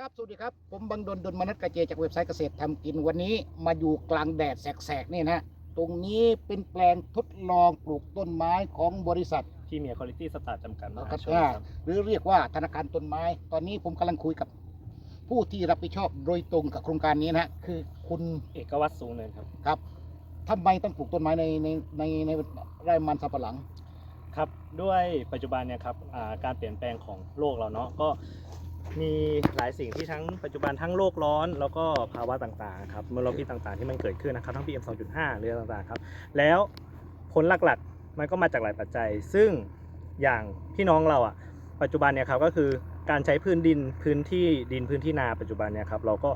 ครับ สวัสดีครับ ผมบังดลดลมนัสกระเจจากเว็บไซต์เกษตรทำกินวันนี้มาอยู่กลางแดดแสกๆนี่นะ ตรงนี้เป็นแปลงทดลองปลูกต้นไม้ของบริษัทที่มีคุณภาพสตาร์จำกัดมนะคหารับชนอ่าครับหรือเรียกว่าธนาคารต้นไม้ ตอนนี้ผมกำลังคุยกับ ผู้ที่รับผิดชอบโดยตรงกับโครงการนี้นะฮะคือคุณเอกวัตรสูงเนินครับ ครับทำไมต้องปลูกต้นไม้ในในในในไร่มันสำปะหลัง ครับ ด้วยปัจจุบันเนี่ยครับอ่าการเปลี่ยนแปลงของโลกเราเนาะก็ มีหลายสิ่งที่ทั้งปัจจุบันทั้งโลกร้อน แล้วก็ภาวะต่างๆครับมลพิษต่างๆที่มันเกิดขึ้นนะครับทั้ง PM 2.5เรื่องต่างๆครับแล้วผลหลักๆมันก็มาจากหลายปัจจัย ซึ่งอย่างพี่น้องเราอะปัจจุบันเนี่ยครับก็คือการใช้พื้นดินพื้นที่ดินพื้นที่นาปัจจุบันเนี่ยครับเราก็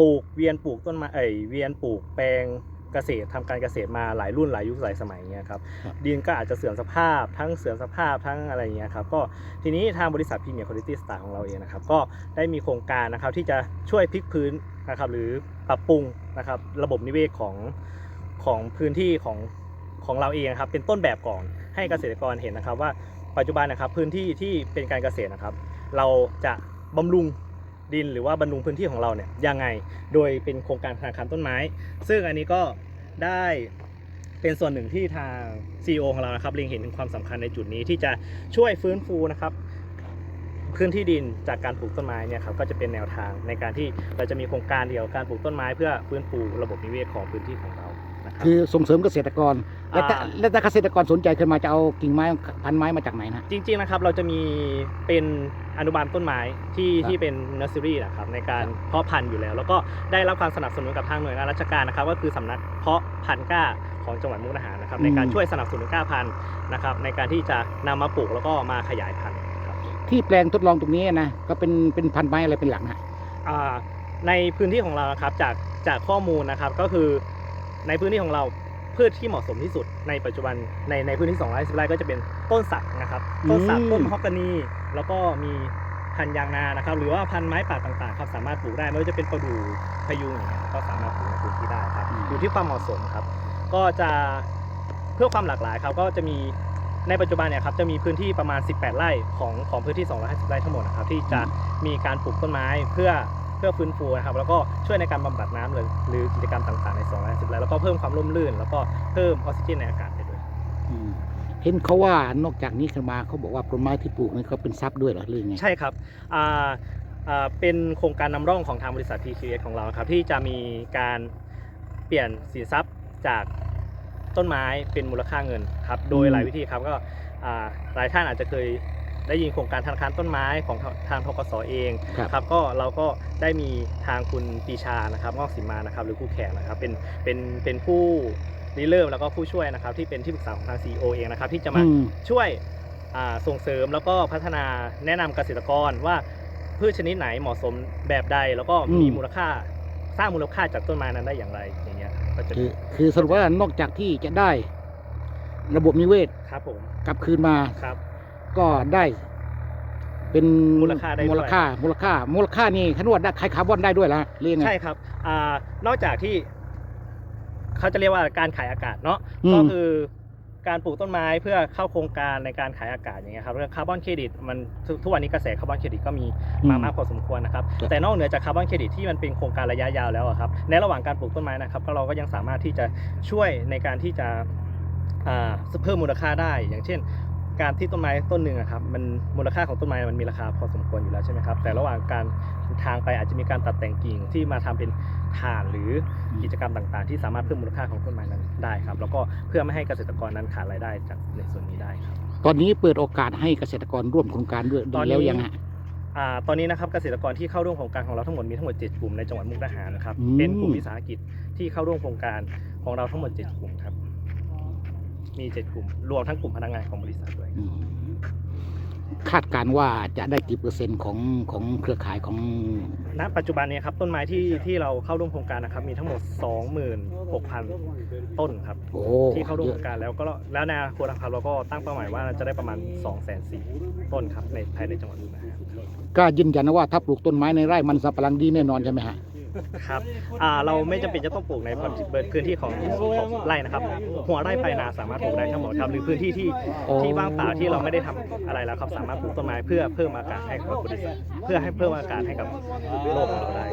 ปลูกเวียนปลูกต้นไม้เอ้ยเวียนปลูกแปลง เกษตรทำการเกษตรมาหลายรุ่นหลายยุคหลายสมัยเนี่ยครับครับดินก็อาจจะเสื่อมสภาพทั้งเสื่อมสภาพทั้งอะไรอย่างเงี้ยครับก็ทีนี้ทางบริษัทพรีเมียร์คุณภาพสตาร์ของเราเองนะครับก็ได้มีโครงการนะครับที่จะช่วยพลิกพื้นนะครับหรือปรับปรุงนะครับระบบนิเวศของของพื้นที่ของของเราเองนะครับเป็นต้นแบบก่อนให้เกษตรกรเห็นนะครับว่าปัจจุบันนะครับพื้นที่ที่เป็นการเกษตรนะครับ เราจะบำรุงดินหรือว่าบำรุงพื้นที่ของเราเนี่ยยังไง โดยเป็นโครงการธนาคารต้นไม้ ซึ่งอันนี้ก็ ได้เป็นส่วนหนึ่งที่ทาง CEO ของเรานะครับเล็งเห็นถึงความสำคัญในจุดนี้ที่จะช่วยฟื้นฟูนะครับ พื้นที่ดินจากการปลูกต้นไม้เนี่ยครับก็จะเป็นแนวทางในการที่เราจะมีโครงการเดียวการปลูกต้นไม้เพื่อฟื้นฟูระบบนิเวศของพื้นที่ของเรานะครับ คือส่งเสริมเกษตรกร และถ้าอ่า และถ้าเกษตรกรสนใจขึ้นมาจะเอากิ่งไม้พันไม้มาจากไหนนะ จริงๆนะครับเราจะมีเป็นอนุบาลต้นไม้ที่ครับที่เป็นเนอร์เซอรี่นะครับในการเพาะพันธุ์อยู่แล้ว แล้วก็ได้รับความสนับสนุนกับทางหน่วยงานราชการนะครับก็คือสำนักเพาะพันธุ์กล้าของจังหวัดมุกดาหารนะครับในการช่วยสนับสนุนกล้าพันธุ์นะครับในการที่จะนำมาปลูกแล้วก็มาขยายพันธุ์ครับ ที่แปลงทดลองตรงนี้นะก็เป็นเป็นพันไม้อะไรเป็นหลักนะอ่าในพื้นที่ของเรานะครับจากจากข้อมูลนะครับก็คือในพื้นที่ของเราพืชที่เหมาะสมที่สุดในปัจจุบันในในพื้นที่210ไร่ก็จะเป็นต้นสักนะครับ ต้นสักอืมต้นมะฮอกกานีแล้วก็มีพันธุ์ยางนานะครับ หรือว่าพันธุ์ไม้ป่าต่างๆครับสามารถปลูกได้ไม่ว่าจะเป็นประดู่พะยุงอย่างเงี้ยก็สามารถปลูกในพื้นที่ได้ครับอยู่ที่ความเหมาะสมครับ ก็จะเพื่อความหลากหลายครับก็จะมี ในปัจจุบันเนี่ยครับจะมีพื้นที่ประมาณ 18 ไร่ของของพื้นที่ 250 ไร่ทั้งหมดนะครับที่จะมีการปลูกต้นไม้เพื่อเพื่อฟื้นฟูนะครับแล้วก็ช่วยในการบำบัดน้ำหรือหรือกิจกรรมต่างๆใน 250 ไร่แล้วก็เพิ่มความร่มรื่น แล้วก็เพิ่มออกซิเจนในอากาศไปด้วยอืมเห็นเขาว่านอกจากนี้ขึ้นมาเขาบอกว่าต้นไม้ที่ปลูกนี่เขาเป็นทรัพย์ด้วยเหรอหรือไงใช่ครับอ่าอ่าเป็นโครงการนำร่องของทางบริษัท PKS ของเราครับที่จะมีการเปลี่ยนสินทรัพย์จาก ต้นไม้เป็นมูลค่าเงินครับโดยหลายวิธีครับก็อ่าหลายท่านอาจจะเคยได้ยินโครงการธนาคารต้นไม้ของทางทกสเองครับครับก็เราก็ได้มีทางคุณปีชานะครับงอกสิมมานะครับหรือคู่แข่งนะครับเป็นเป็นเป็นผู้ริเริ่มแล้วก็ผู้ช่วยนะครับที่เป็นที่ปรึกษาของทาง CEO เองนะครับที่จะมาอืมช่วยอ่าส่งเสริมแล้วก็พัฒนาแนะนำเกษตรกรว่าพืชชนิดไหนเหมาะสมแบบใด แล้วก็มีอืมมูลค่า สร้างมูลค่าจากต้นไม้นั้นได้อย่างไรอย่างเงี้ยก็จะคือคือสรุปว่านอกจากที่จะได้ ระบบนิเวศครับผมกลับคืนมาครับ ก็ได้ เป็นมูลค่าได้ด้วย มูลค่ามูลค่ามูลค่านี่ขนวดได้ขายคาร์บอนได้ด้วยละเรียกไง ใช่ครับอ่านอกจากที่เขาจะเรียกว่าการขายอากาศเนาะอืม ก็คือ การปลูกต้นไม้เพื่อเข้าโครงการในการขายอากาศอย่างเงี้ยครับเรื่องคาร์บอนเครดิตมันทุกวันนี้กระแสคาร์บอนเครดิตก็มีมามากพอสมควรนะครับแต่นอกเหนือจากคาร์บอนเครดิตที่มันเป็นโครงการระยะยาวแล้วอะครับในระหว่างการปลูกต้นไม้นะครับเราก็ยังสามารถที่จะช่วยในการที่จะอ่าเพิ่มมูลค่าได้ อย่างเช่น การที่ต้นไม้ต้นหนึ่งอะครับมันมูลค่าของต้นไม้มันมีราคาพอสมควรอยู่แล้วใช่ไหมครับ แต่ระหว่างการทางไปอาจจะมีการตัดแต่งกิ่งที่มาทำเป็นถ่านหรือกิจกรรมต่างๆ ที่สามารถเพิ่มมูลค่าของต้นไม้นั้นได้ครับ แล้วก็เพื่อไม่ให้เกษตรกรนั้นขาดรายได้จากในส่วนนี้ได้ครับ ตอนนี้เปิดโอกาสให้เกษตรกรร่วมโครงการด้วยตอนนี้แล้วยังฮะอ่าตอนนี้นะครับเกษตรกรที่เข้าร่วมโครงการของเราทั้งหมดมีทั้งหมด7กลุ่มในจังหวัดมุกดาหารนะครับอืมเป็นกลุ่มวิสาหกิจที่เข้าร่วมโครงการของเราทั้งหมด7กลุ่มครับ มี7กลุ่ม รวมทั้งกลุ่มพนักงานของบริษัทด้วย อืมคาดการณ์ว่าจะได้กี่เปอร์เซ็นต์ของของเครือข่ายของ ณ ปัจจุบันเนี้ครับต้นไม้ที่ที่เราเข้าร่วมโครงการนะครับมีทั้งหมด 26,000 ต้นครับ โอ้ที่เข้าร่วมเยโครอะงการแล้วก็แล้วในอนาคตนะครับเราก็ตั้งเป้าหมายว่าจะได้ประมาณ 204,000ต้นครับในภายในจังหวัดมุกดาหารครับก็ยืนยันนะว่าถ้าปลูกต้นไม้ในไร่มันสับปะหลังดีแน่นอนใช่ไหมฮะ ครับอ่าเราไม่จำเป็นจะต้องปลูกในพื้นที่ของของไร่นะครับ หัวไร่ปลายนาสามารถปลูกได้ทั้งหมดครับหรือพื้นที่ที่โอ้ ที่ว่างเปล่าที่เราไม่ได้ทำอะไรแล้วครับสามารถปลูกต้นไม้เพื่อเพิ่มอากาศให้กับบริษัทเพื่อให้เพิ่มอากาศให้กับโลกของเราได้